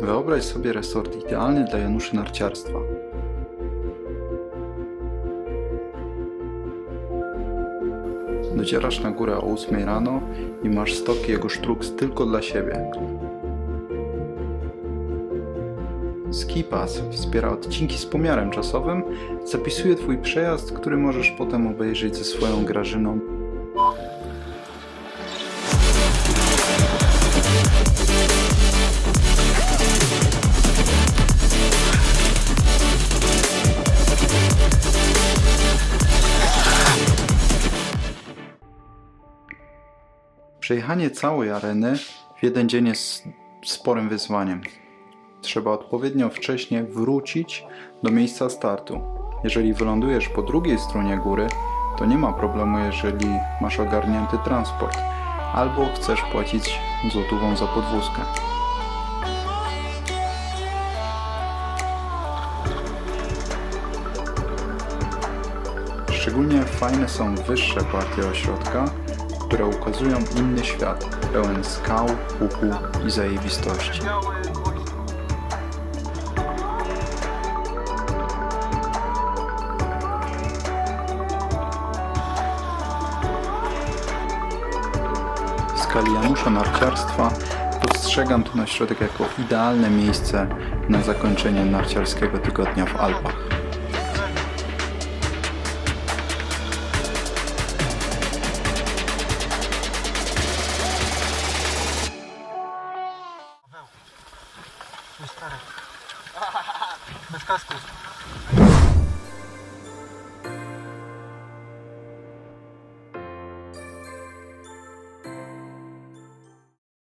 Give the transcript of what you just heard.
Wyobraź sobie resort idealny dla Januszy narciarstwa. Docierasz na górę o 8 rano i masz stok jego sztruks tylko dla siebie. Skipass wspiera odcinki z pomiarem czasowym, zapisuje Twój przejazd, który możesz potem obejrzeć ze swoją Grażyną. Przejechanie całej areny w jeden dzień jest sporym wyzwaniem. Trzeba odpowiednio wcześnie wrócić do miejsca startu. Jeżeli wylądujesz po drugiej stronie góry, to nie ma problemu, jeżeli masz ogarnięty transport albo chcesz płacić złotówą za podwózkę. Szczególnie fajne są wyższe partie ośrodka, które ukazują inny świat, pełen skał, łuku i zajebistości. W skali Janusza narciarstwa postrzegam ten ośrodek jako idealne miejsce na zakończenie narciarskiego tygodnia w Alpach. старый. Без каски.